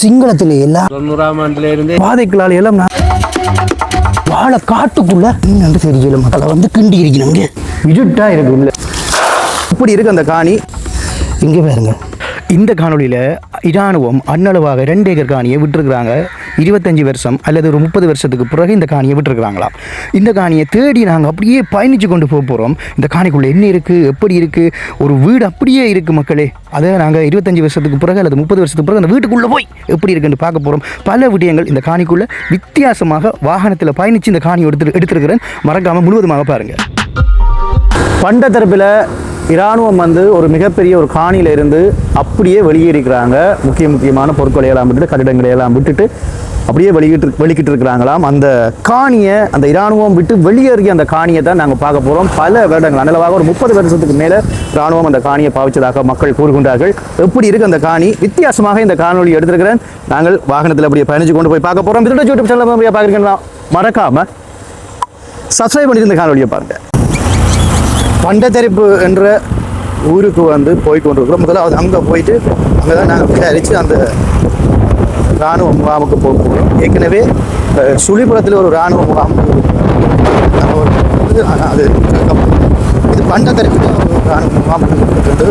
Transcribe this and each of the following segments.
சிங்களத்தில் எல்லாம் தொண்ணூறாம் ஆண்டுல இருந்து பாதைகளால் எல்லாம் வாழ காட்டுக்குள்ள என்னன்னு தெரியல மக்களை வந்து கிண்டி இருக்கணுங்க இருட்டா இருக்கு உள்ள இப்படி இருக்கு அந்த காணி. இங்க பாருங்க. இந்த காணொளியில் இராணுவம் அன்னளவாக ரெண்டு ஏக்கர் காணியை விட்டுருக்குறாங்க. இருபத்தஞ்சி வருஷம் அல்லது ஒரு முப்பது வருஷத்துக்கு பிறகு இந்த காணியை விட்டுருக்குறாங்களாம் இந்த காணியை தேடி நாங்கள் அப்படியே பயணித்து கொண்டு போக போகிறோம் இந்த காணிக்குள்ளே என்ன இருக்குது எப்படி இருக்குது ஒரு வீடு அப்படியே இருக்குது மக்களே. அதை நாங்கள் இருபத்தஞ்சி வருஷத்துக்கு பிறகு அல்லது முப்பது வருஷத்துக்கு பிறகு அந்த வீட்டுக்குள்ளே போய் எப்படி இருக்குன்னு பார்க்க போகிறோம் பல விடயங்கள் இந்த காணிக்குள்ளே வித்தியாசமாக வாகனத்தில் பயணித்து இந்த காணி எடுத்து எடுத்திருக்கிறேன். மறக்காமல் முழுவதுமாக பாருங்கள் பண்ட தரப்பில் இராணுவம் வந்து ஒரு மிகப்பெரிய ஒரு காணியில் இருந்து அப்படியே வெளியேறிக்கிறாங்க. முக்கிய முக்கியமான பொருட்களை எல்லாம் விட்டுட்டு கட்டிடங்களை எல்லாம் விட்டுட்டு அப்படியே வெளியிட்டு வெளிக்கிட்டு இருக்கிறாங்களாம். அந்த காணியை அந்த இராணுவம் விட்டு வெளியேறிய அந்த காணியை தான் நாங்கள் பார்க்க போகிறோம் பல வருடங்கள் அனலவாக ஒரு முப்பது வருஷத்துக்கு மேலே இராணுவம் அந்த காணியை பாவிச்சதாக மக்கள் கூறுகின்றார்கள். எப்படி இருக்கு அந்த காணி? வித்தியாசமாக இந்த காணொலி எடுத்திருக்கிறேன். நாங்கள் வாகனத்தில் அப்படியே பயணிச்சு கொண்டு போய் பார்க்க போகிறோம் இதோட யூடியூப் சேனல் அப்படியே பார்க்குறீங்கன்னா சப்ஸ்கிரைப் பண்ணிட்டு இந்த காணொலியை பாருங்கள் பண்டத்தரிப்பு என்ற ஊருக்கு வந்து போய் கொண்டிருக்கிறோம் முதலாவது அங்கே போயிட்டு அங்கே தான் நாங்கள் விசாரித்து அந்த இராணுவ முகாமுக்கு போக போகிறோம் ஏற்கனவே சுழிபுரத்தில் ஒரு இராணுவ முகாம் இது, அது இது பண்டத்தரிப்பு இராணுவ முகாம் என்று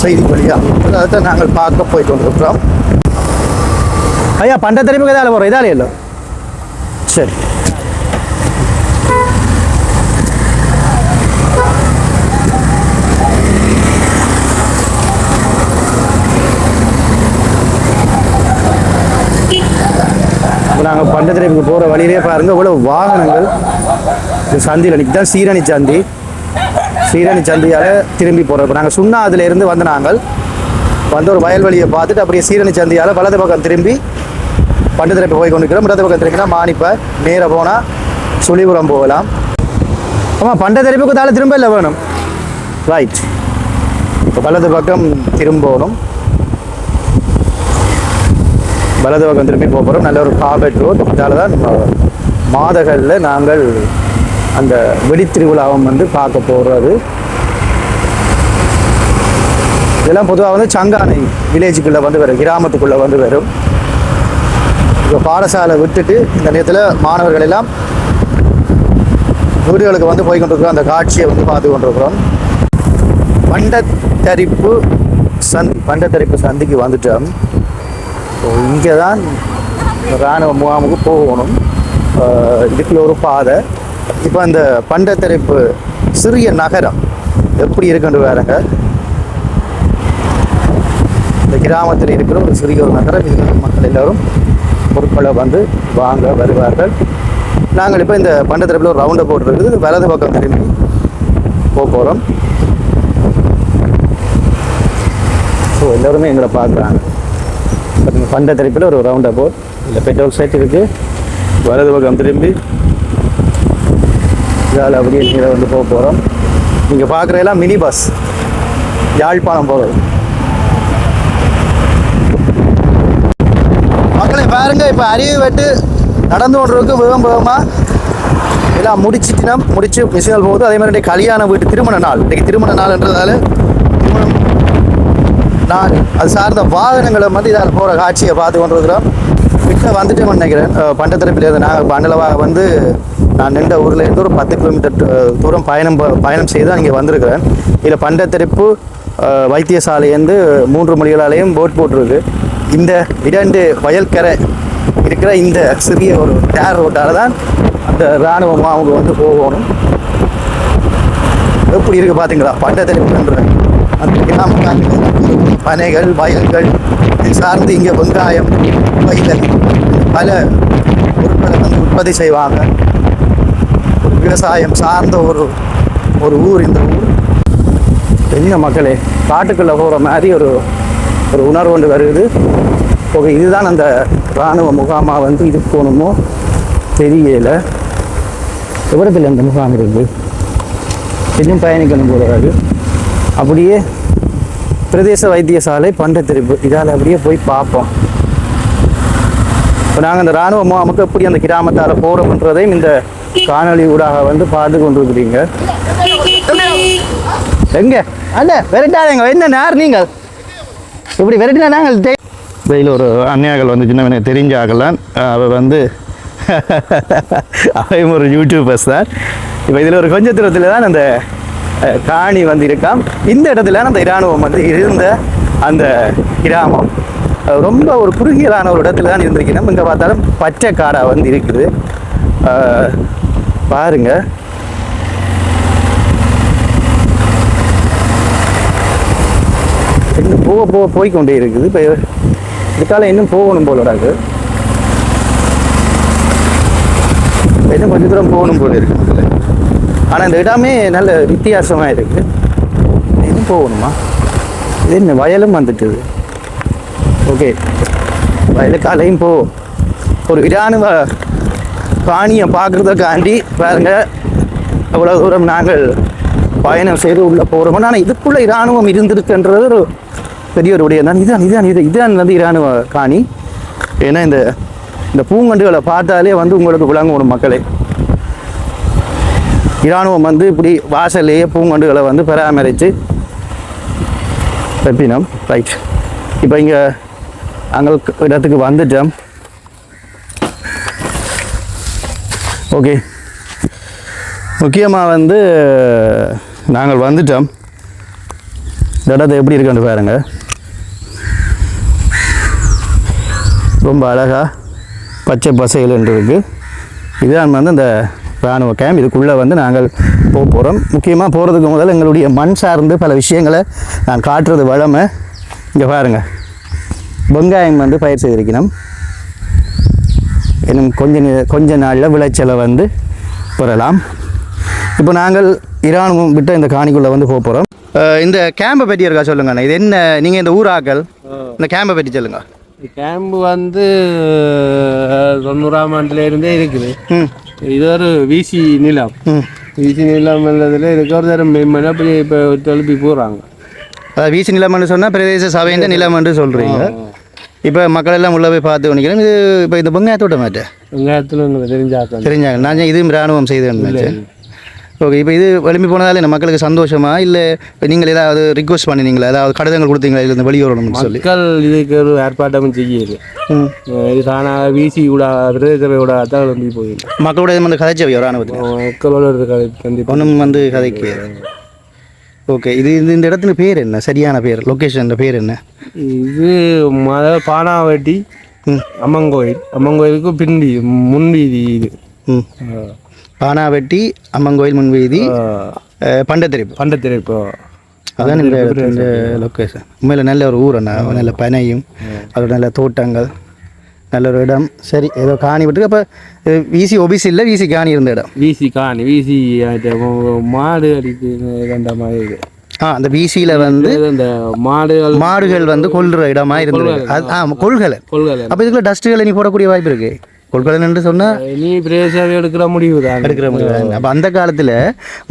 செய்தி வழியாக அதை தான் நாங்கள் பார்க்க போய் கொண்டிருக்கிறோம் ஐயா பண்டத்தரிப்புக்கு இதால போகிறோம் இதாலே இல்லை? சரி. நாங்கள் பண்டத்திரைப்புக்கு போகிற வழியிலே பாருங்க இவ்வளோ வாகனங்கள் இந்த சந்தியில் தான் சீரணி சந்தி. சீரணி சந்தியால் திரும்பி போகிறோம் இப்போ நாங்கள் சுண்ணா அதுல வந்து நாங்கள் வந்து ஒரு வயல்வெளியை பார்த்துட்டு அப்படியே சீரணி சந்தியால் வலது பக்கம் திரும்பி பண்டத்திரைப்பு போய் கொண்டிருக்கிறோம். இடது பக்கம் திரும்பினா மானிப்பை நேராக போனால் சுழிபுரம் போகலாம். ஆமாம் பண்டத்திரைப்புக்கு தாழ திரும்ப இல்லை வேணும். ரைட் இப்போ வலது பக்கம் திரும்பணும் வலது பக்கம் திரும்பி போக போகிறோம் நல்ல ஒரு காபெட் ரோட் இதால் தான் மாதகளில் நாங்கள் அந்த வெடித்திருவிழாவும் வந்து பார்க்க போகிறது இதெல்லாம் பொதுவாக வந்து சங்கானை வில்லேஜுக்குள்ளே வந்து வரும். கிராமத்துக்குள்ளே வந்து வரும். இப்போ பாடசாலை விட்டுட்டு இந்த நேரத்தில் மாணவர்கள் எல்லாம் வீடுகளுக்கு வந்து போய் கொண்டிருக்கிறோம் அந்த காட்சியை வந்து பார்த்து கொண்டிருக்கிறோம். பண்டத்தரிப்பு சந்தி பண்டத்தரிப்பு சந்திக்கு வந்துட்டோம். ஸோ இங்கே தான் இராணுவ முகாமுக்கு போகணும் இதுக்குள்ள ஒரு பாதை இப்போ அந்த பண்டத்தரைப்பு சிறிய நகரம் எப்படி இருக்குன்னு வேறுங்க இந்த கிராமத்தில் இருக்கிற ஒரு சிறிய ஒரு நகரம் இதில் மக்கள் எல்லோரும் பொருட்களை வந்து வாங்க வருவார்கள் நாங்கள் இப்போ இந்த பண்டத்தரிப்பில் ஒரு ரவுண்டை போட்டுருக்குது வலது பக்கம் திரும்பி போக போகிறோம் ஸோ எல்லோருமே எங்களை பார்க்குறாங்க பண்ட தரிப்பில் ஒரு ரவுண்ட் அபவுட் இல்லை பெட்ரோல் செட் இருக்குது வலது பக்கம் திரும்பி. இதால் அப்படியே கீழே வந்து போக போகிறோம் நீங்கள் பார்க்குறதெல்லாம் மினி பஸ் யாழ்ப்பாணம் போகிறது மக்களை பாருங்க இப்போ அறிவு வெட்டு நடந்து கொண்டிருக்கு. வேகம் வேகமாக எல்லாம் முடிச்சிட்டினம் முடிச்சு மிஷினல் போகுது. அதே மாதிரி கல்யாண வீட்டு திருமண நாள். இன்றைக்கு திருமண நாள்ன்றதால நான் அது சார்ந்த வாகனங்களை வந்து இதால் போகிற காட்சியை பார்த்து கொண்டிருக்கிறோம். கிட்ட வந்துட்டு நினைக்கிறேன். பண்ட பண்டத்திரப்பில் நாங்கள் பண்டலவாக வந்து நான் நின்ற ஊரில் இருந்து ஒரு பத்து கிலோமீட்டர் தூரம் பயணம் பயணம் செய்து தான் இங்கே வந்திருக்கிறேன். இதில் பண்டத்திருப்பு அஹ், வைத்தியசாலையிலேருந்து மூன்று மொழிகளாலேயும் போட் போட்டிருக்கு. இந்த இரண்டு வயல்கரை இருக்கிற இந்த சிறிய ஒரு டேர் ரோட்டால் தான் அந்த இராணுவ அவங்க வந்து போகணும். எப்படி இருக்குது பார்த்தீங்களா பண்ட பண்டத்தரிப்புன்ற அந்த கிராம பனைகள் வயல்கள் சார்ந்து இங்கே வெங்காயம் வயல் பல பொருட்களை வந்து உற்பத்தி செய்வாங்க. ஒரு விவசாயம் சார்ந்த ஒரு ஒரு ஊர் இந்த ஊர். என்ன மக்களே காட்டுக்குள்ளே போகிற மாதிரி ஒரு ஒரு உணர்வு ஒன்று வருது. ஓகே இதுதான் அந்த இராணுவ முகாமாக வந்து இது போகணுமோ? தெரியல. விவரத்தில் அந்த முகாம் இருக்குது இன்னும் பயணிக்கணும் போல அது அப்படியே பிரதேச வைத்தியசாலை பண்டத்திருப்பு. இதால் அப்படியே போய் பார்ப்போம். இப்போ நாங்கள் அந்த இராணுவ முகாமுக்கு எப்படி அந்த கிராமத்தால் போகிறோம்ன்றதையும் இந்த காணொளி ஊடாக வந்து பார்த்து கொண்டிருக்கிறீங்க எங்க? அண்ணே விரட்டாதீங்க. என்ன நேர் நீங்கள்? இப்படி விரட்டினா நாங்கள் வெயில் ஒரு அந்நியாக்கள் வந்து சின்ன தெரிஞ்ச ஆகலாம் அவள் வந்து அவையும் ஒரு யூடியூபர்ஸ் தான். இப்போ இதில் ஒரு கொஞ்ச தூரத்தில் தான் அந்த காணி வந்து இருக்காம் இந்த இடத்துல அந்த இராணுவம் வந்து இருந்த அந்த கிராமம் ரொம்ப ஒரு குறுகியலான ஒரு இடத்துல தான் இருந்திருக்கணும். இங்கே பார்த்தாலும் பச்சை காடாக வந்து இருக்குது. பாருங்க. இன்னும் போக போக போய்க்கொண்டே இருக்குது. இப்போ இதுக்கால இன்னும் போகணும் போல இருக்கு இன்னும் கொஞ்சம் தூரம் போகணும் போல இருக்குது ஆனால் இந்த இடமே நல்ல வித்தியாசமாக இருக்கு. இது போகணுமா? இது என்ன வயலும் வந்துட்டுது. ஓகே. வயலுக்காலையும் போ. ஒரு இராணுவ பாணியை பார்க்குறதுக்காண்டி பாருங்க. அவ்வளோ தூரம் நாங்கள் பயணம் செய்து உள்ளே போகிறோம் ஆனால் இதுக்குள்ளே இராணுவம் இருந்திருக்குன்றது ஒரு பெரிய ஒரு விடயம் தான். இதுதான் இதுதான் இது இதுதான் வந்து இராணுவ காணி. ஏன்னா இந்த இந்த பூங்கண்டுகளை பார்த்தாலே வந்து உங்களுக்கு விளங்கும் மக்களே. இராணுவம் வந்து இப்படி வாசல்லையே பூங்கண்டுகளை வந்து பராமரித்து தப்பினோம் ரைட் இப்போ இங்கே அங்கே இடத்துக்கு வந்துட்டோம். ஓகே முக்கியமாக வந்து நாங்கள் வந்துட்டோம். இந்த இடத்த எப்படி இருக்குன்னு பாருங்கள் ரொம்ப அழகாக பச்சை பசைகள் என்று இருக்குது இதுதான் வந்து இந்த இராணுவ கேம்ப் இதுக்குள்ளே வந்து நாங்கள் போக போகிறோம் முக்கியமாக போகிறதுக்கு முதல்ல எங்களுடைய மண் சார்ந்து பல விஷயங்களை நான் காட்டுறது வளமை இங்கே பாருங்க. வெங்காயம் வந்து பயிர் செய்திருக்கணும் இன்னும் கொஞ்ச கொஞ்ச நாளில் விளைச்சலை வந்து பெறலாம். இப்போ நாங்கள் இராணுவம் விட்ட இந்த காணிக்குள்ளே வந்து போக போகிறோம் இந்த கேம்பை பற்றி இருக்கா சொல்லுங்கண்ணா. இது என்ன நீங்கள் இந்த ஊராக்கள் இந்த கேம்பை பற்றி சொல்லுங்க. கேம்பு வந்து தொண்ணூறாம் ஆண்டுல இருந்தே இருக்குது ஒரு விசி நிலம் விசி நிலம் உள்ளதுல தரம் மேம்பட அப்படி இப்போ எழுப்பி போகிறாங்க அதாவது வீசி நிலம்னு சொன்னால் பிரதேச சபைன்ற நிலம்னு சொல்கிறீங்க இப்போ மக்கள் எல்லாம் உள்ள போய் பார்த்து நினைக்கிறேன் இது இப்போ இந்த வெங்காயத்தோட்ட மாட்டேன் வெங்காயத்தில் உங்களுக்கு தெரிஞ்சாக்கம் தெரிஞ்சாங்க நான் ஏன் இது இராணுவம் செய்தேன்னு ஓகே இப்போ இது எழுப்பி போனதால மக்களுக்கு சந்தோஷமா? இல்லை நீங்கள் ஏதாவது ரிக்வஸ்ட் பண்ணினீங்களா? ஏதாவது கடிதங்கள் கொடுத்தீங்களா? இல்லை வெளியூரணும்னு சொல்லி? மக்கள் இதுக்கு ஒரு ஏற்பாட்டம் செய்யுது ம். இது தானாக விசி கூட பிரதேச கூட தான் எழுப்பி போயிடும் மக்களோட வந்து கதைச்சவை இராணுவத்தில் மக்களோட இருக்க கண்டிப்பாக ஒன்றும் வந்து கதைக்கு ஓகே இது இந்த இடத்துல பேர் என்ன? சரியான பேர் லொக்கேஷன் பேர் என்ன? இது மத பானாவட்டி ம். அம்மங்கோயில் அம்மங்கோயிலுக்கு பின்டி முன்வீதி இது. பானாவெட்டி அம்மங்கோயில் முன்வீதி அஹ், பண்டத்தெரிப்பு. பண்டத்திரை இப்போ அதான் இந்த லொக்கேஷன் உண்மையில் நல்ல ஒரு ஊர் அண்ணா. நல்ல பனையும் அதோட நல்ல தோட்டங்கள் நல்ல ஒரு இடம். சரி ஏதோ காணி விட்டு அப்போ விசி ஒபிசி இல்லை விசி காணி இருந்த இடம்? வீசி காணி வீசி மாடு அடிக்கு கண்ட மாதிரி ஆ அந்த விசியில் வந்து இந்த மாடுகள் மாடுகள் வந்து கொல்லுற இடமா இருந்தது ஆ கொள்கலை கொள்கலை அப்போ இதுக்குள்ள டஸ்ட்டுகளை நீ போடக்கூடிய வாய்ப்பு இருக்கு. கொள்கலன் என்று சொன்னால் நீ பிரேசாவே எடுக்கிற முடிவு தான். எடுக்கிற முடியும் அப்போ அந்த காலத்தில்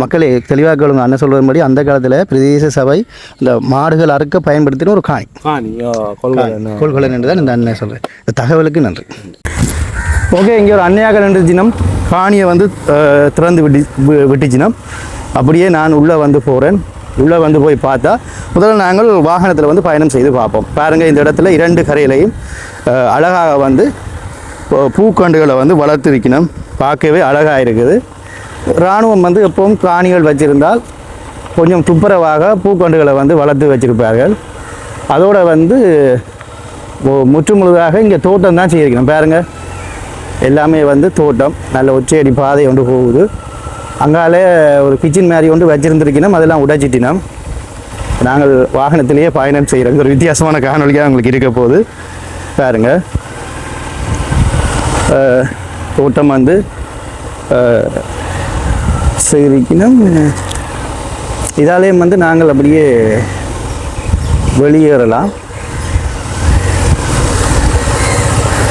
மக்களே தெளிவாக கேளுங்க அண்ணன் சொல்கிறபடி அந்த காலத்தில் பிரதேச சபை இந்த மாடுகள் அறுக்க பயன்படுத்தின ஒரு காணி. காணி ஓ கொள்கலை கொள்கலன் என்று தான் இந்த அண்ணன் சொல்கிறேன் இந்த தகவலுக்கு நன்றி. ஓகே இங்கே ஒரு அன்னையாக நின்று தினம் காணியை வந்து திறந்து விட்டு விட்டுச்சினம் அப்படியே நான் உள்ளே வந்து போகிறேன் உள்ளே வந்து போய் பார்த்தா முதல்ல நாங்கள் வாகனத்தில் வந்து பயணம் செய்து பார்ப்போம். பாருங்கள் இந்த இடத்துல இரண்டு கரையிலையும் அழகாக வந்து பூக்கண்டுகளை வந்து வளர்த்துருக்கணும். பார்க்கவே அழகாக இருக்குது. இராணுவம் வந்து எப்பவும் காணிகள் வச்சுருந்தால் கொஞ்சம் துப்புரவாக பூக்கண்டுகளை வந்து வளர்த்து வச்சுருப்பார்கள். அதோடு வந்து முற்றுமுழுதாக முற்று முழுதாக இங்கே தோட்டம் தான் செய்திருக்கணும். பாருங்க. எல்லாமே வந்து தோட்டம். நல்ல ஒச்சையடி பாதை ஒன்று போகுது. அங்காலே ஒரு கிச்சன் மாதிரி ஒன்று வச்சுருந்துருக்கணும். அதெல்லாம் உடைச்சிட்டினோம் நாங்கள் வாகனத்திலேயே பயணம் செய்கிறோம் ஒரு வித்தியாசமான காணொலியாக உங்களுக்கு இருக்க போகுது. பாருங்கள் தோட்டம் வந்து அஹ், இதாலேயும் வந்து நாங்கள் அப்படியே வெளியேறலாம்.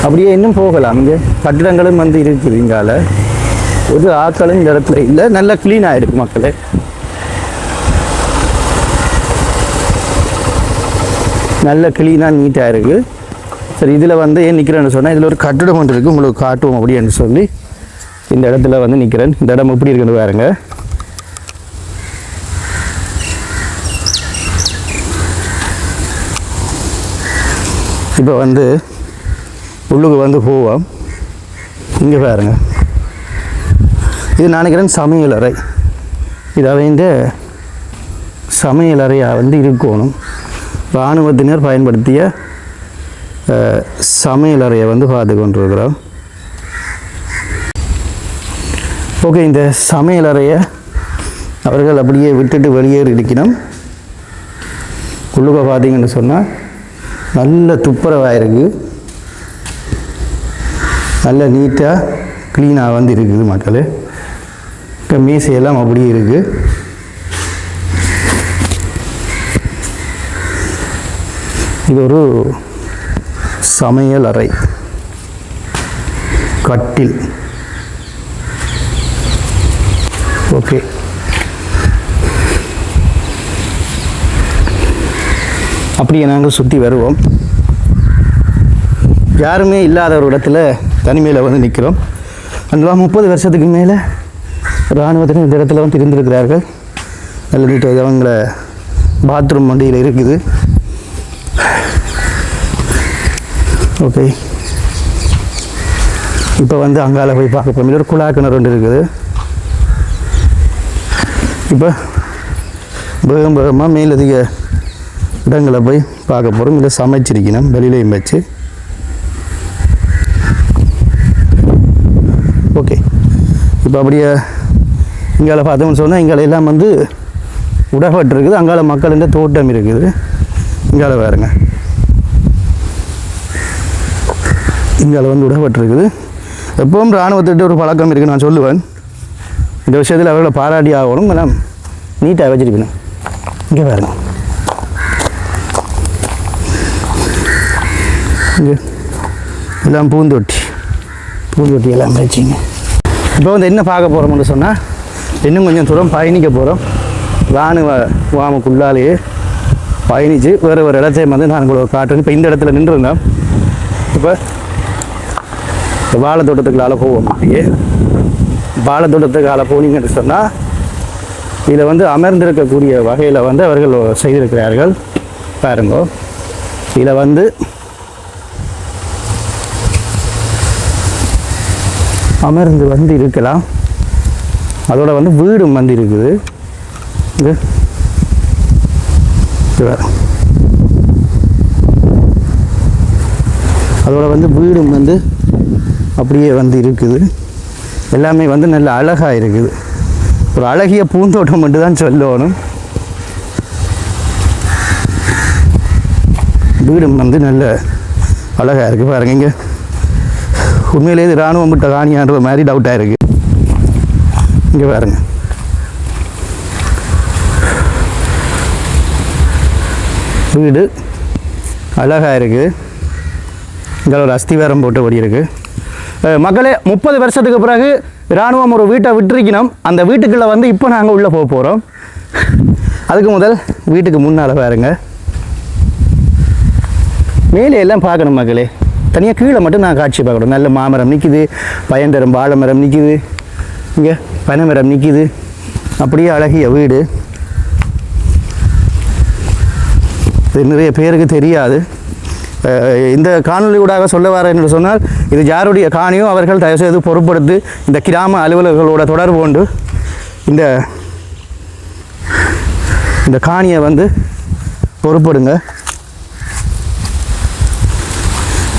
அப்படியே இன்னும் போகலாம். இங்கே கட்டிடங்களும் வந்து இருக்குது இங்கால. ஒரு ஆக்களும் இந்த இடத்துல இல்லை. நல்லா க்ளீனாக இருக்கு மக்களே. நல்ல க்ளீனாக நீட்டாக இருக்குது சரி இதில் வந்து ஏன் நிற்கிறேன்னு சொன்னால் இதில் ஒரு கட்டிடம் ஒன்று இருக்குது உங்களுக்கு காட்டுவோம் அப்படின்னு சொல்லி இந்த இடத்துல வந்து நிற்கிறேன் இந்த இடம் எப்படி இருக்குன்னு பாருங்க. இப்போ வந்து உள்ளுக்கு வந்து போவோம். இங்கே பாருங்க. இது நான் நினைக்கிறேன் சமையலறை அறை. இது அவங்க வந்து இருக்கணும். இராணுவத்தினர் பயன்படுத்திய சமையலறையை வந்து பார்த்து கொண்டிருக்கிறோம். ஓகே இந்த சமையலறையை அவர்கள் அப்படியே விட்டுட்டு வெளியேறி இருக்கணும் உள்ளுக பார்த்தீங்கன்னு சொன்னால் நல்ல துப்புரவாக இருக்குது. நல்ல நீட்டாக க்ளீனாக வந்து இருக்குது மக்கள். மீசையெல்லாம் அப்படியே இருக்குது. இது ஒரு சமையல் அறை. கட்டில். ஓகே. அப்படியே நாங்கள் சுற்றி வருவோம். யாருமே இல்லாத ஒரு இடத்துல தனிமையில் வந்து நிற்கிறோம் அந்த முப்பது வருஷத்துக்கு மேலே இராணுவத்தினர் இந்த இடத்துல வந்து இருந்திருக்கிறார்கள். நல்ல அவங்கள பாத்ரூம் வண்டியில் இருக்குது. ஓகே இப்போ வந்து அங்கால போய் பார்க்க போகிறோம் ஒரு குழா கிணறு ஒன்று இருக்குது. இப்போ வேகம் வேகமாக மேலதிக இடங்களை போய் பார்க்க போகிறோம் இல்லை சமைச்சிருக்கணும். வெளியிலையும் வச்சு. ஓகே இப்போ அப்படியே இங்கால பார்த்தோம்னு சொன்னால் இங்கால எல்லாம் வந்து உடப்பட்டிருக்குது. அங்கால மக்களின் தோட்டம் இருக்குது. இங்கால வேறுங்க இங்கால வந்து உடப்பட்டிருக்குது எப்பவும் இராணுவத்திட்ட ஒரு பழக்கம் இருக்குது நான் சொல்லுவேன். இந்த விஷயத்தில் அவர்களை பாராட்டி ஆகணும் நான் நீட்டாக வச்சிருக்கணும். இங்கே பாருங்க. இங்கே. எல்லாம் பூந்தொட்டி. பூந்தொட்டி எல்லாம் வச்சிங்க. இப்போ வந்து என்ன பார்க்க போகிறோம்னு சொன்னால் இன்னும் கொஞ்சம் தூரம் பயணிக்க போகிறோம் இராணுவ வாமுக்குள்ளாலேயே பயணித்து வேறு ஒரு இடத்தையும் வந்து நான் உங்களுக்கு காட்டுறேன். இப்போ இந்த இடத்துல நின்றுருந்தோம் இப்போ வாழைத்தோட்டத்துக்குள்ளால போவோம்? அப்படியே வாழைத்தோட்டத்துக்கால போனீங்கன்னு சொன்னால் இதில் வந்து அமர்ந்திருக்கக்கூடிய வகையில் வந்து அவர்கள் செய்திருக்கிறார்கள். பாருங்க. இதில் வந்து அமர்ந்து வந்து இருக்கலாம். அதோட வந்து வீடும் வந்து இருக்குது. இது. அதோட வந்து வீடும் வந்து அப்படியே வந்து இருக்குது. எல்லாமே வந்து நல்ல அழகாக இருக்குது. ஒரு அழகிய பூந்தோட்டம் மட்டும் தான் சொல்லணும். வீடும் வந்து நல்ல அழகாக இருக்குது பாருங்க இங்கே. உண்மையிலே இது இராணுவம் விட்ட காணியான்ற மாதிரி டவுட்டாக இருக்குது இங்கே பாருங்க. வீடு அழகாக இருக்குது இங்கே ஒரு அஸ்திவாரம் போட்டபடி இருக்குது மக்களே முப்பது வருஷத்துக்கு பிறகு இராணுவம் ஒரு வீட்டை விட்டுருக்கணும். அந்த வீட்டுக்குள்ளே வந்து இப்போ நாங்கள் உள்ளே போக போகிறோம் அதுக்கு முதல் வீட்டுக்கு முன்னால் பாருங்க. மேலே எல்லாம் பார்க்கணும் மக்களே. தனியாக கீழே மட்டும் நான் காட்சி பார்க்கணும். நல்ல மாமரம் நிற்கிது பயந்தரம் வாழை மரம் நிற்கிது இங்கே பனைமரம் நிற்கிது அப்படியே அழகிய வீடு. இது நிறைய பேருக்கு தெரியாது. இந்த காணொலி ஊடாக சொல்ல வரேன் என்று சொன்னால் இது யாருடைய காணியோ அவர்கள் தயவுசெய்து பொருட்படுத்தி இந்த கிராம அலுவலர்களோட தொடர்பு கொண்டு இந்த இந்த காணியை வந்து பொறுப்படுங்க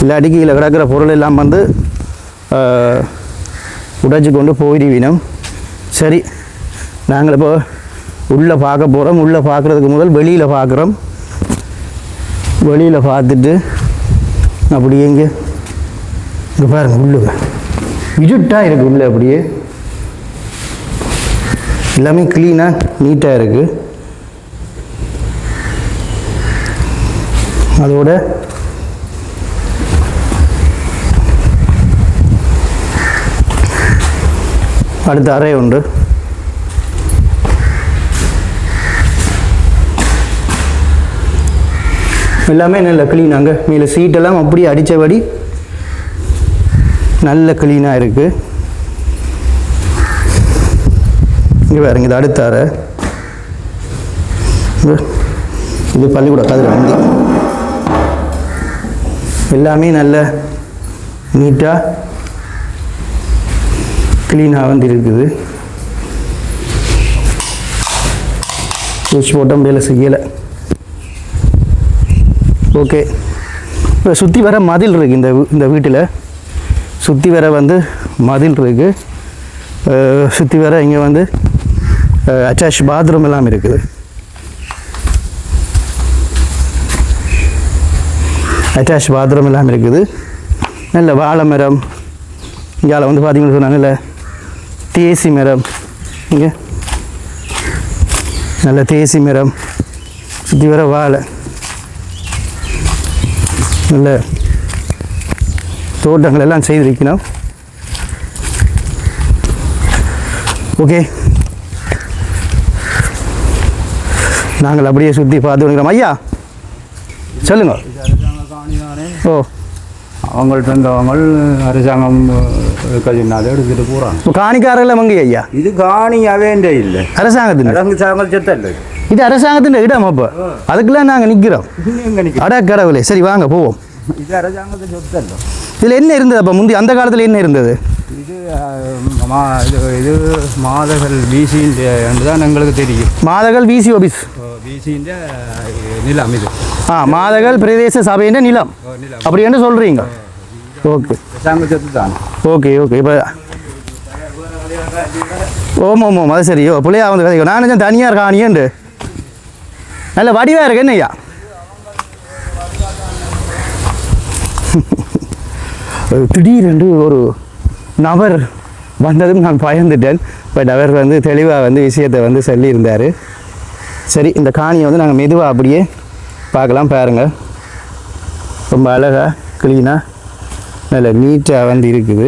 இல்லை அடிக்கையில் கிடக்கிற பொருள் எல்லாம் வந்து உடைச்சு கொண்டு போயிடுவினோம். சரி நாங்கள் இப்போ உள்ளே பார்க்க போகிறோம் உள்ளே பார்க்குறதுக்கு முதல் வெளியில் பார்க்குறோம். வெளியில் பார்த்துட்டு அப்படியே இங்கே. இங்கே பாருங்கள் உள்ளுங்க இருட்டாக இருக்குது உள்ளே அப்படியே. எல்லாமே க்ளீனாக நீட்டாக இருக்குது அதோட அடுத்த அறை உண்டு எல்லாமே நல்ல க்ளீனாங்க அங்கே மேலே சீட்டெல்லாம் அப்படியே அடித்தபடி நல்ல க்ளீனாக இருக்குது இங்கே பாருங்க இது அடுத்தார இது பள்ளிக்கூட கதிர வந்து. எல்லாமே நல்ல நீட்டாக க்ளீனாக வந்து இருக்குது. சுவிட்ச் போட்டால் வேலை செய்யலை. ஓகே. இப்போ சுற்றி வர மதில் இருக்குது இந்த இந்த வீட்டில். சுற்றி வர வந்து மதில் இருக்குது சுற்றி வர இங்கே வந்து அட்டாச் பாத்ரூம் எல்லாம் இருக்குது. அட்டாச் பாத்ரூம் எல்லாம் இருக்குது. நல்ல வாழை மரம். இங்கே வந்து பார்த்தீங்கன்னு சொன்னாங்கல்ல தேசி மரம். இங்கே. நல்ல தேசி மரம். சுற்றி வர வாழை. நல்ல தோட்டங்கள் எல்லாம் செய்திருக்கணும் ஓகே. நாங்கள் அப்படியே சுற்றி பார்த்து வந்துக்கிறோம் ஐயா சொல்லுங்க ஓ. அவங்கள்ட்ட இருந்து அவங்க அரசாங்கம் கழினால எடுத்துட்டு இப்போ காணிக்காரர்கள் மங்கி ஐயா? இது காணி அவேண்டே இல்லை. அரசாங்கத்தின் அரசாங்கம் செத்தல்ல. இது அரசாங்கத்தின் இடம் அப்போ. அதுக்கெல்லாம் நாங்கள் நிற்கிறோம் அட கடவுளே. சரி வாங்க போவோம். இது அரசாங்கத்தை சொத்தல்ல. இதில் என்ன இருந்தது அப்போ? முந்தி அந்த காலத்தில் என்ன இருந்தது? இது மா இது இது மாதகள் என்று தான் எங்களுக்கு தெரியும். மாதகள் ஆபீஸ் பிசியின் நிலம் இது. ஆ மாதகள் பிரதேச சபையின் நிலம். அப்படி என்று சொல்கிறீங்க ஓகே. தான் ஓகே ஓகே. இப்போ ஓம் ஓம் ஓம். அது சரி. ஓ பிள்ளையா வந்து நான் தனியார் காணியண்டு நல்ல வடிவாக இருக்கு என்னய்யா திடீரென்று ஒரு நபர் வந்ததும் நான் பயந்துட்டேன். பட் அவர் வந்து தெளிவாக வந்து விஷயத்தை வந்து சொல்லியிருந்தார். சரி இந்த காணியை வந்து நாங்கள் மெதுவாக அப்படியே பார்க்கலாம் பாருங்கள் ரொம்ப அழகாக க்ளீனாக நல்ல நீட்டாக வந்து இருக்குது.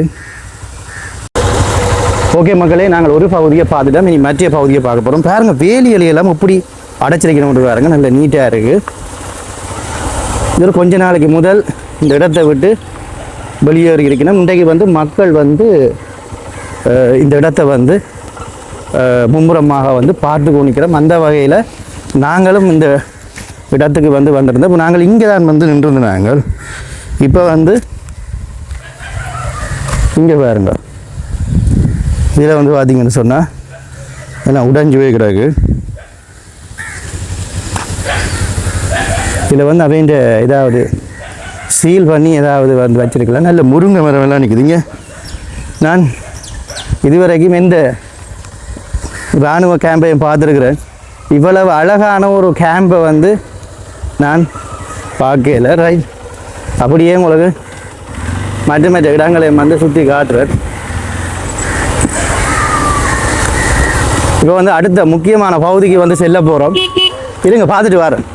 ஓகே மக்களே நாங்கள் ஒரு பகுதியை பார்த்துட்டோம். இனி மற்ற பகுதியை பார்க்க போகிறோம் பாருங்கள் வேலி இலையெல்லாம் எப்படி அடைச்சிருக்கணும் பாருங்கள் நல்ல நீட்டாக இருக்குது இது கொஞ்ச நாளைக்கு முதல் இந்த இடத்தை விட்டு வெளியேறி இருக்கணும். இன்றைக்கு வந்து மக்கள் வந்து இந்த இடத்தை வந்து மும்முரமாக வந்து பார்த்து கொண்டிருக்கிறோம். அந்த வகையில் நாங்களும் இந்த இடத்துக்கு வந்து வந்திருந்தோம். இப்போ நாங்கள் இங்கே தான் வந்து நின்றுருந்தோம் நாங்கள். இப்போ வந்து இங்கே பாருங்க. இதில் வந்து பார்த்தீங்கன்னு சொன்னால் எல்லாம் உடஞ்சுவே போய் கிடக்கு. இதில் வந்து அவங்க ஏதாவது சீல் பண்ணி ஏதாவது வந்து வச்சுருக்கலாம். நல்ல முருங்கை மரம் எல்லாம் நிற்குதுங்க நான் இதுவரைக்கும் எந்த இராணுவ கேம்பையும் பார்த்துருக்குறேன். இவ்வளவு அழகான ஒரு கேம்பை வந்து நான் பார்க்கல. ரைட் அப்படியே உங்களுக்கு மற்ற மற்ற இடங்களையும் வந்து சுற்றி காட்டுறேன். இப்போ வந்து அடுத்த முக்கியமான பகுதிக்கு வந்து செல்ல போகிறோம் இருங்க பார்த்துட்டு வரேன்.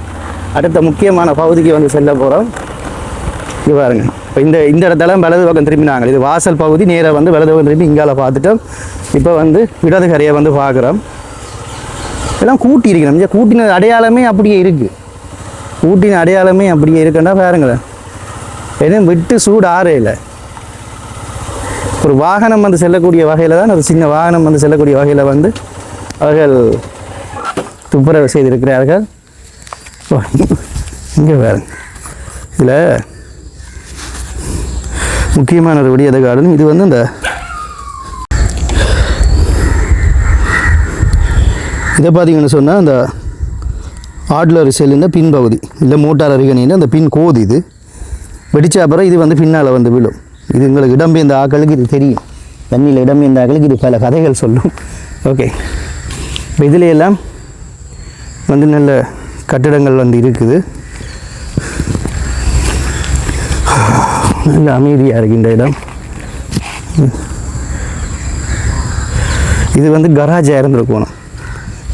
அடுத்த முக்கியமான பகுதிக்கு வந்து செல்ல போகிறோம் இது பாருங்க. இப்போ இந்த இந்த இடத்துல வலது பக்கம் திரும்பினாங்க. இது வாசல் பகுதி நேராக வந்து வலது பக்கம் திரும்பி இங்கால பார்த்துட்டோம். இப்போ வந்து இடது கரையை வந்து பார்க்குறோம். இதெல்லாம் கூட்டி இருக்கணும். கூட்டின அடையாளமே அப்படியே இருக்குது கூட்டின அடையாளமே அப்படியே இருக்குன்னா பாருங்களேன். எதுவும் விட்டு சூடு ஆறே இல்லை. ஒரு வாகனம் வந்து செல்லக்கூடிய வகையில் தான் ஒரு சின்ன வாகனம் வந்து செல்லக்கூடிய வகையில் வந்து அவர்கள் துப்புரவு செய்திருக்கிறார்கள். இங்கே பாருங்க இதில் முக்கியமான ஒரு விடியத கார்டன் இது வந்து இந்த இதை பார்த்தீங்கன்னு சொன்னால் அந்த ஆட்லர் செல்லுன்ற பின்பகுதி இல்லை மோட்டார் அருகணியில் அந்த பின் கோது இது. வெடிச்ச அப்புறம் இது வந்து பின்னால் வந்து விழும். இது உங்களுக்கு இடம்பெயர்ந்த ஆக்களுக்கு இது தெரியும். தண்ணியில் இடம்பெயர்ந்த ஆக்களுக்கு இது பல கதைகள் சொல்லும். ஓகே இப்போ இதுல எல்லாம் வந்து நல்ல கட்டிடங்கள் வந்து இருக்குது. நல்ல அமைதியாக இருக்கின்ற இந்த இடம். இது வந்து கராஜாக இருந்திருக்கணும்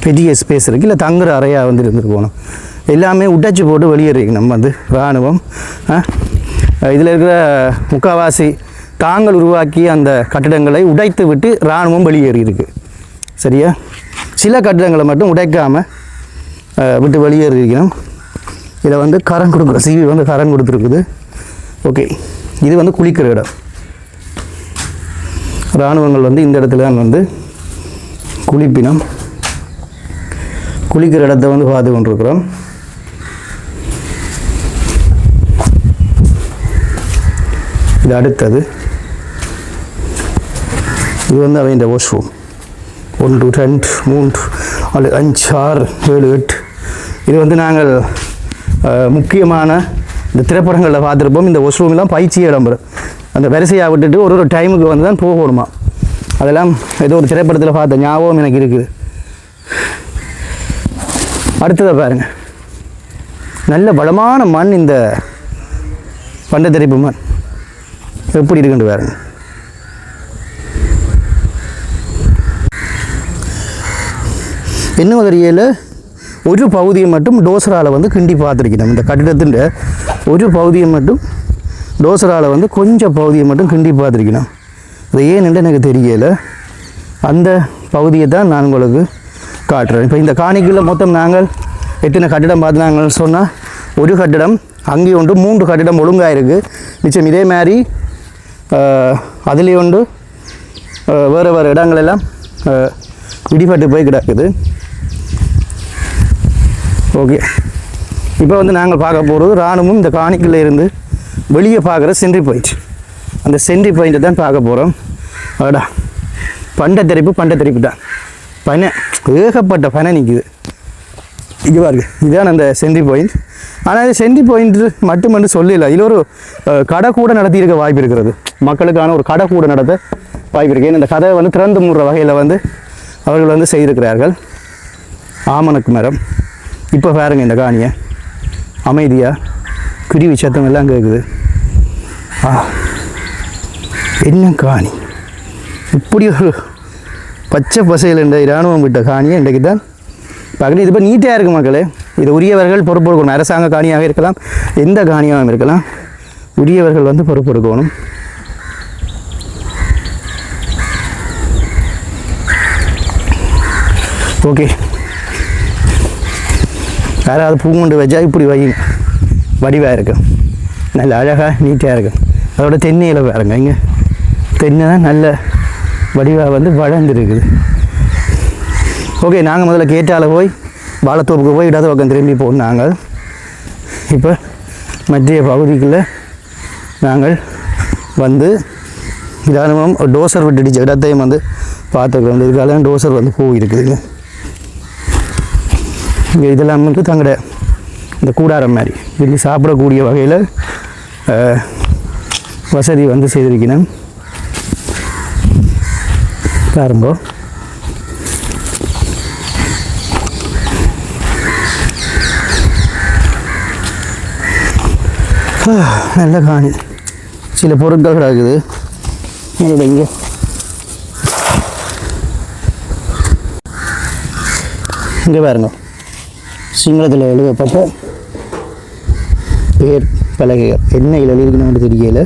பெரிய ஸ்பேஸ் இருக்குது இல்லை தங்குற அறையாக வந்து இருந்திருக்கணும் எல்லாமே உடைச்சு போட்டு வெளியேறிங்க நம்ம வந்து இராணுவம். இதில் இருக்கிற முக்காவாசி தாங்கள் உருவாக்கிய அந்த கட்டிடங்களை உடைத்து விட்டு இராணுவம் வெளியேறி சரியா? சில கட்டிடங்களை மட்டும் உடைக்காமல் விட்டு வெளியேறி இருக்கணும் இதில் வந்து கரம் கொடுக்குற சிவி வந்து கரம் கொடுத்துருக்குது. ஓகே. இது வந்து குளிக்கிற இடம். இராணுவங்கள் வந்து இந்த இடத்துல தான் வந்து குளிப்பினம். குளிக்கிற இடத்த வந்து பார்த்து கொண்டிருக்கிறோம். இது அடுத்தது. இது வந்து அவன் வாஷ்ரூம் ஒன்று ரெண்டு மூன்று நாலு அஞ்சு ஆறு ஏழு எட்டு இது வந்து நாங்கள் முக்கியமான இந்த திரைப்படங்களில் பார்த்துருப்போம். இந்த வாஷ்ரூம்லாம் பயிற்சி இடம்பெறும். அந்த வரிசையாக விட்டுட்டு ஒரு ஒரு டைமுக்கு வந்து தான் போகணுமா? அதெல்லாம் ஏதோ ஒரு திரைப்படத்தில் பார்த்த ஞாபகம் எனக்கு இருக்குது. அடுத்ததை பாருங்க. நல்ல வளமான மண் இந்த பண்டத்தரிப்பு மண். எப்படி இருக்குன்னு பாருங்க. இன்னும் தெரியல ஒரு பகுதியை மட்டும் டோசரால் வந்து கிண்டி பார்த்துருக்கணும் இந்த கட்டிடத்தின் ஒரு பகுதியை மட்டும் டோசரால் வந்து கொஞ்சம் பகுதியை மட்டும் கிண்டி பார்த்துருக்கணும் அது ஏன்னு எனக்கு தெரியல. அந்த பகுதியை தான் நான் உங்களுக்கு காட்டுறேன். இப்போ இந்த காணிக்கையில் மொத்தம் நாங்கள் எத்தனை கட்டிடம் பார்த்துனாங்கன்னு சொன்னால் ஒரு கட்டிடம் அங்கே ஒன்று மூன்று கட்டிடம் ஒழுங்காக இருக்குது மிச்சம் இதே மாதிரி அதுலேயே ஒன்று வேறு வேறு இடங்கள் எல்லாம் இடிபட்டு போய் கிடக்குது. ஓகே. இப்போ வந்து நாங்கள் பார்க்க போகிறது இராணுவம் இந்த காணிக்கில் இருந்து வெளியே பார்க்குற சென்ட்ரி பாயிண்ட் அந்த சென்ட்ரி பாயிண்ட்டை தான் பார்க்க போகிறோம் அடா பண்டை தெரிப்பு பண்டை தெரிப்பு தான். பனை ஏகப்பட்ட பனை நிற்குது இங்கே பாருங்க. இதுதான் அந்த சென்ட்ரி பாயிண்ட் ஆனால் இது சென்ட்ரி பாயிண்ட் மட்டுமன்று சொல்லல. இதில் ஒரு கடை கூட நடத்தியிருக்க வாய்ப்பு இருக்கிறது. மக்களுக்கான ஒரு கடை கூட நடத்த வாய்ப்பு இருக்குது ஏன்னா இந்த கதை வந்து திறந்து மூடுற வகையில் வந்து அவர்கள் வந்து செய்திருக்கிறார்கள். ஆமணக்கு மரம். இப்போ பாருங்க இந்த காணியை. அமைதியாக குருவி சத்தம் எல்லாம் கேட்குது ஆ. என்ன காணி? இப்படி ஒரு பச்சை பசையில் இந்த இராணுவம் விட்ட காணியை இன்றைக்கு தான் பார்க்கணும். இது இப்போ நீட்டாக இருக்குது மக்களே. இது உரியவர்கள் பொறுப்பெடுக்கணும் அரசாங்க காணியாக இருக்கலாம் எந்த காணியாகவும் இருக்கலாம். உரியவர்கள் வந்து பொறுப்பெடுக்கணும் ஓகே. யாராவது பூங்குண்டு வச்சா இப்படி வை. வடிவாக இருக்கும் நல்ல அழகாக நீட்டாக இருக்கும் அதோட தென்னையில் பாருங்க இங்கே. தென்னை தான் நல்ல வடிவாக வந்து வளர்ந்துருக்குது. ஓகே நாங்கள் முதல்ல கேட்டால் போய் வாழைத்தோப்புக்கு போய் இடது பக்கம் திரும்பி போகணும் நாங்கள். இப்போ மத்திய பகுதிக்குள்ளே நாங்கள் வந்து இதானும் டோசர் விட்டுடிச்ச. இடத்தையும் வந்து பார்த்துக்கிறோம் இதுக்காக டோசர் வந்து போயிருக்குதுங்க இங்கே இதெல்லாம் வந்து தங்களோட இந்த கூடாரம் மாதிரி. வெளியே சாப்பிடக்கூடிய வகையில் வசதி வந்து செய்திருக்கணும் பாருங்கோ. நல்ல காணி. சில பொருட்கள் கிடக்குது. இதோட இங்கே. இங்கே பாருங்க. சிங்களத்தில் எழுதப்பட்ட பேர் பலகைகள். என்ன எழுதியிருக்கணும்னு தெரியல.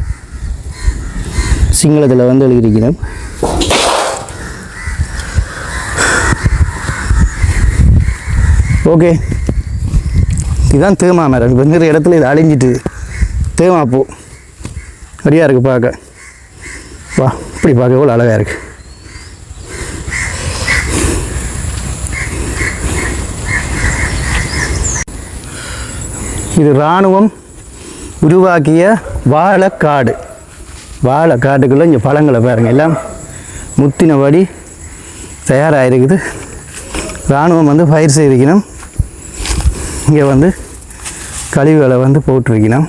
சிங்களத்தில் வந்து எழுதியிருக்கணும் ஓகே. இதுதான் தேமா மரம். இப்போ இருக்கிற இடத்துல இது அழிஞ்சிட்டு தேமா பூ. சரியாக இருக்குது பார்க்க. வா இப்படி பார்க்க எவ்வளோ அழகாக இருக்குது இது இராணுவம் உருவாக்கிய வாழைக்காடு. வாழைக்காட்டுக்குள்ளே இங்கே பழங்களை பாருங்கள் எல்லாம் முத்தினபடி தயாராக இருக்குது இராணுவம் வந்து பயிர் செய்திருக்கணும். இங்கே வந்து கழிவுகளை வந்து போட்டிருக்கணும்.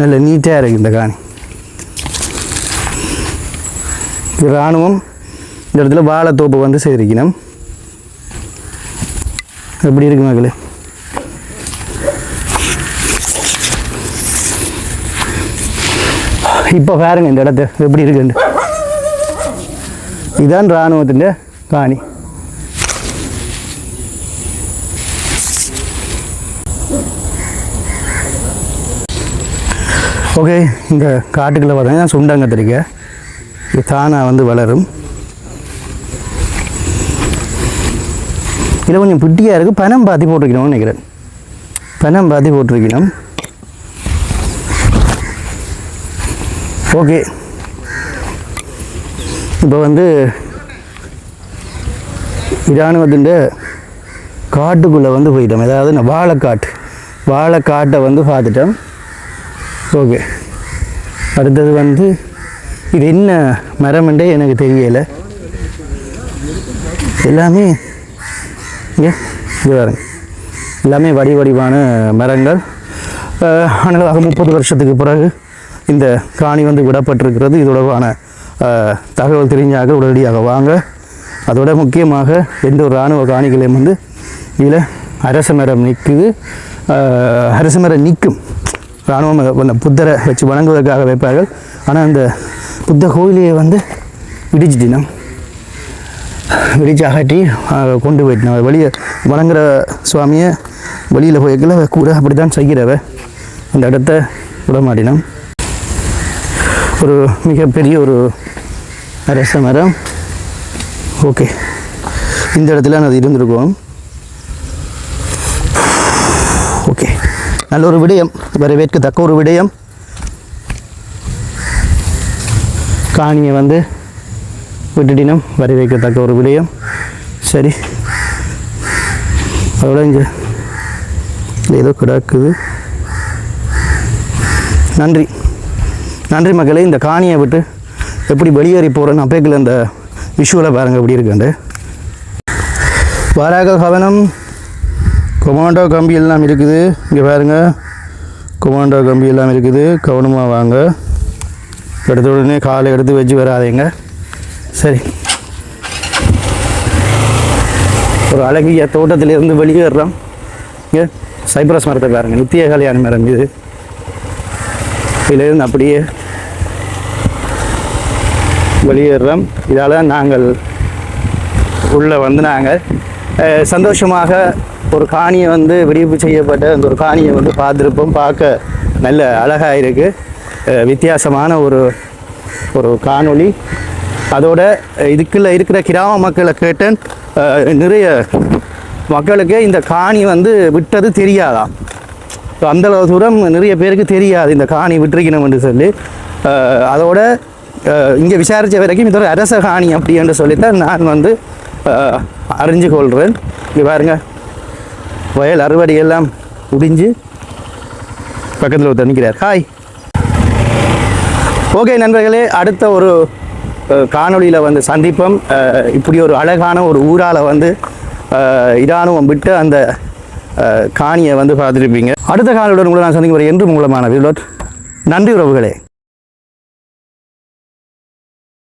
நல்ல நீட்டாக இருக்குது இந்த காணி. இராணுவம் இந்த இடத்துல வாழைத்தோப்பு வந்து செய்திருக்கணும். எப்படி இருக்கு மகளே இப்போ பாருங்க இந்த இடத்த எப்படி இருக்குன்னு இதுதான் இராணுவத்தின் காணி. ஓகே இந்த காட்டுக்குள்ளே பார்த்தீங்கன்னா சுண்டங்கத்திரிக்கை இது தானாக வந்து வளரும். இதில் கொஞ்சம் பிட்டியாக இருக்குது பணம் பாத்தி போட்டிருக்கணும்னு நினைக்கிறேன். பணம் பாத்தி போட்டிருக்கணும். ஓகே. இப்போ வந்து இராணுவத்தின் காட்டுக்குள்ளே வந்து போயிட்டோம். அதாவது நான் வாழைக்காட்டு. வாழைக்காட்டை வந்து பார்த்துட்டோம். ஓகே. அடுத்தது வந்து இது என்ன மரம்ன்றே எனக்கு தெரியலை. எல்லாமே இங்கே இது பாருங்க. எல்லாமே வடி வடிவான மரங்கள். ஆனால் அனலாக முப்பது வருஷத்துக்கு பிறகு இந்த காணி வந்து விடப்பட்டிருக்கிறது. இதோடவான தொடர்பான தகவல் தெரிஞ்சாக உடனடியாக வாங்க. அதோட முக்கியமாக எந்த ஒரு இராணுவ காணிகளையும் வந்து இதில் அரச மரம் நிற்குது அரச மரம் நிற்கும் இராணுவம் அந்த புத்தரை வச்சு வணங்குவதற்காக வைப்பார்கள். ஆனால் அந்த புத்த கோயிலையே வந்து இடிச்சிட்டினோம் வெடிச்சு அகற்றி கொண்டு போயிட்டோம் வெளியே வணங்குற சுவாமியை வெளியில் போய்க்கல கூட அப்படி தான் செய்கிறவ அந்த இடத்த விடமாட்டினோம். ஒரு மிகப்பெரிய ஒரு அரச மரம். ஓகே. இந்த இடத்துல அது இருந்திருக்கும். ஓகே. நல்ல ஒரு விடயம். வரவேற்கத்தக்க ஒரு விடயம். காணியை வந்து விட்டுட்டினம் வரி வைக்கத்தக்க ஒரு விடயம். சரி. அதோட இங்கே ஏதோ கிடக்குது. நன்றி. நன்றி மக்களே இந்த காணியை விட்டு எப்படி வெளியேறி போகிறேன்னு அப்பேக்கில் இந்த விஷுவில் பாருங்கள் எப்படி இருக்குண்டு வாராக ஹவனம் கொமாண்டோ கம்பி எல்லாம் இருக்குது. இங்கே பாருங்கள் கொமாண்டோ கம்பி எல்லாம் இருக்குது. கவனமாக வாங்க. எடுத்த உடனே காலை எடுத்து வச்சு வராதீங்க. சரி. ஒரு அழகிய தோட்டத்திலிருந்து வெளியேறோம் இங்கே சைப்ரஸ் மரத்தை பாருங்கள் நித்திய கல்யாண மரம் இது. இதிலேருந்து அப்படியே வெளியேறுறோம். இதால் நாங்கள் உள்ளே வந்து நாங்கள் சந்தோஷமாக ஒரு காணியை வந்து விடுவிப்பு செய்யப்பட்ட அந்த ஒரு காணியை வந்து பார்த்துருப்போம். பார்க்க நல்ல அழகாக இருக்குது வித்தியாசமான ஒரு ஒரு காணொளி. அதோட இதுக்குள்ளே இதுக்குள்ள இருக்கிற கிராம மக்களை கேட்டேன். நிறைய மக்களுக்கு இந்த காணி வந்து விட்டது தெரியாதாம். ஸோ அந்த தூரம் நிறைய பேருக்கு தெரியாது இந்த காணி விட்டுருக்கணும் என்று சொல்லி. அதோட இங்கே விசாரித்த வரைக்கும் இது ஒரு அரச காணி அப்படி என்று சொல்லித்தான் நான் வந்து அறிஞ்சு கொள்கிறேன் இங்கே பாருங்க. வயல் அறுவடை எல்லாம் முடிஞ்சு பக்கத்தில் ஒருத்தர் நிற்கிறார் ஹாய் ஓகே நண்பர்களே அடுத்த ஒரு காணொளியில் வந்து சந்திப்போம். இப்படி ஒரு அழகான ஒரு ஊரால் வந்து இராணுவம் விட்டு அந்த காணியை வந்து பார்த்துருப்பீங்க. அடுத்த காணொலியுடன் உங்களை நான் சந்திக்க போகிறேன் என்றும் உங்களமான வீரோட் நன்றி உறவுகளே.